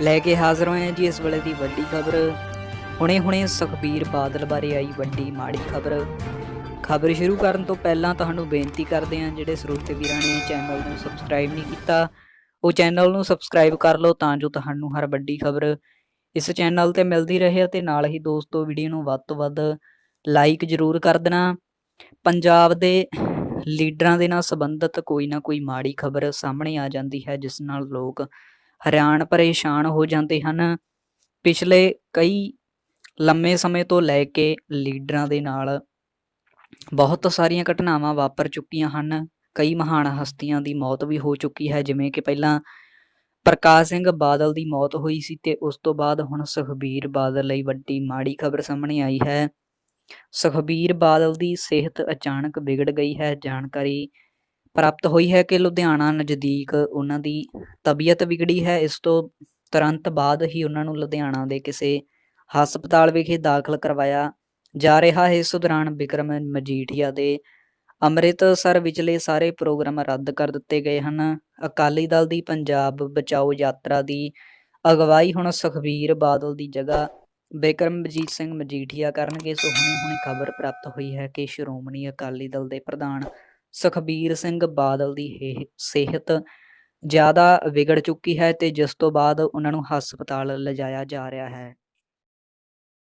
ਲੈ ਕੇ ਹਾਜ਼ਰ ਹੋਏ ਹਾਂ ਜੀ ਇਸ ਵੇਲੇ ਦੀ ਵੱਡੀ ਖਬਰ। ਹੁਣੇ-ਹੁਣੇ ਸੁਖਬੀਰ ਬਾਦਲ ਬਾਰੇ ਆਈ ਵੱਡੀ ਮਾੜੀ ਖਬਰ। ਖਬਰ ਸ਼ੁਰੂ ਕਰਨ ਤੋਂ ਪਹਿਲਾਂ ਤੁਹਾਨੂੰ ਬੇਨਤੀ ਕਰਦੇ ਹਾਂ, ਜਿਹੜੇ ਸਰੋਤੇ ਵੀਰਾਂ ਨੇ ਚੈਨਲ ਨੂੰ ਸਬਸਕ੍ਰਾਈਬ ਨਹੀਂ ਕੀਤਾ, ਉਹ ਚੈਨਲ ਨੂੰ ਸਬਸਕ੍ਰਾਈਬ ਕਰ ਲਓ ਤਾਂ ਜੋ ਤੁਹਾਨੂੰ ਹਰ ਵੱਡੀ ਖਬਰ ਇਸ ਚੈਨਲ ਤੇ ਮਿਲਦੀ ਰਹੇ ਅਤੇ ਨਾਲ ਹੀ ਦੋਸਤੋ ਵੀਡੀਓ ਨੂੰ ਵੱਧ ਤੋਂ ਵੱਧ ਲਾਈਕ ਜ਼ਰੂਰ ਕਰ ਦੇਣਾ। ਪੰਜਾਬ ਦੇ ਲੀਡਰਾਂ ਦੇ ਨਾਲ ਸੰਬੰਧਿਤ ਕੋਈ ਨਾ ਕੋਈ ਮਾੜੀ ਖਬਰ ਸਾਹਮਣੇ ਆ ਜਾਂਦੀ ਹੈ, ਜਿਸ ਨਾਲ ਲੋਕ ਹੈਰਾਨ ਪਰੇਸ਼ਾਨ ਹੋ ਜਾਂਦੇ ਹਨ। ਪਿਛਲੇ ਕਈ ਲੰਮੇ ਸਮੇਂ ਤੋਂ ਲੈ ਕੇ ਲੀਡਰਾਂ ਦੇ ਨਾਲ ਬਹੁਤ ਸਾਰੀਆਂ ਘਟਨਾਵਾਂ ਵਾਪਰ ਚੁੱਕੀਆਂ ਹਨ। ਕਈ ਮਹਾਨ ਹਸਤੀਆਂ ਦੀ ਮੌਤ ਵੀ ਹੋ ਚੁੱਕੀ ਹੈ, ਜਿਵੇਂ ਕਿ ਪਹਿਲਾਂ ਪ੍ਰਕਾਸ਼ ਸਿੰਘ ਬਾਦਲ ਦੀ ਮੌਤ ਹੋਈ ਸੀ ਤੇ ਉਸ ਤੋਂ ਬਾਅਦ ਹੁਣ ਸੁਖਬੀਰ ਬਾਦਲ ਲਈ ਵੱਡੀ ਮਾੜੀ ਖਬਰ ਸਾਹਮਣੇ ਆਈ ਹੈ। ਸੁਖਬੀਰ ਬਾਦਲ ਦੀ ਸਿਹਤ ਅਚਾਨਕ ਵਿਗੜ ਗਈ ਹੈ। ਜਾਣਕਾਰੀ ਪ੍ਰਾਪਤ ਹੋਈ ਹੈ ਕਿ ਲੁਧਿਆਣਾ ਨਜ਼ਦੀਕ ਉਹਨਾਂ ਦੀ ਤਬੀਅਤ ਵਿਗੜੀ ਹੈ, ਇਸ ਤੋਂ ਤੁਰੰਤ ਬਾਅਦ ਹੀ ਉਹਨਾਂ ਨੂੰ ਲੁਧਿਆਣਾ ਦੇ ਕਿਸੇ ਹਸਪਤਾਲ ਵਿਖੇ ਦਾਖਲ ਕਰਵਾਇਆ ਜਾ ਰਿਹਾ ਹੈ। ਇਸ ਦੌਰਾਨ ਵਿਕਰਮ ਮਜੀਠੀਆ ਦੇ ਅੰਮ੍ਰਿਤਸਰ ਵਿਚਲੇ ਸਾਰੇ ਪ੍ਰੋਗਰਾਮ ਰੱਦ ਕਰ ਦਿੱਤੇ ਗਏ ਹਨ। ਅਕਾਲੀ ਦਲ ਦੀ ਪੰਜਾਬ ਬਚਾਓ ਯਾਤਰਾ ਦੀ ਅਗਵਾਈ ਹੁਣ ਸੁਖਬੀਰ ਬਾਦਲ ਦੀ ਜਗ੍ਹਾ। ਬਿਕਰਮਜੀਤ ਸਿੰਘ ਮਜੀਠੀਆ ਕਰਨਗੇ, ਸੋ ਹੁਣੇ ਹੁਣੇ ਖਬਰ ਪ੍ਰਾਪਤ ਹੋਈ ਹੈ ਕਿ ਸ਼੍ਰੋਮਣੀ ਅਕਾਲੀ ਦਲ ਦੇ ਪ੍ਰਧਾਨ ਸੁਖਬੀਰ ਸਿੰਘ ਬਾਦਲ ਦੀ ਇਹ ਸਿਹਤ ਜ਼ਿਆਦਾ ਵਿਗੜ ਚੁੱਕੀ ਹੈ ਤੇ ਜਿਸ ਤੋਂ ਬਾਅਦ ਉਹਨਾਂ ਨੂੰ ਹਸਪਤਾਲ ਲਿਜਾਇਆ ਜਾ ਰਿਹਾ ਹੈ।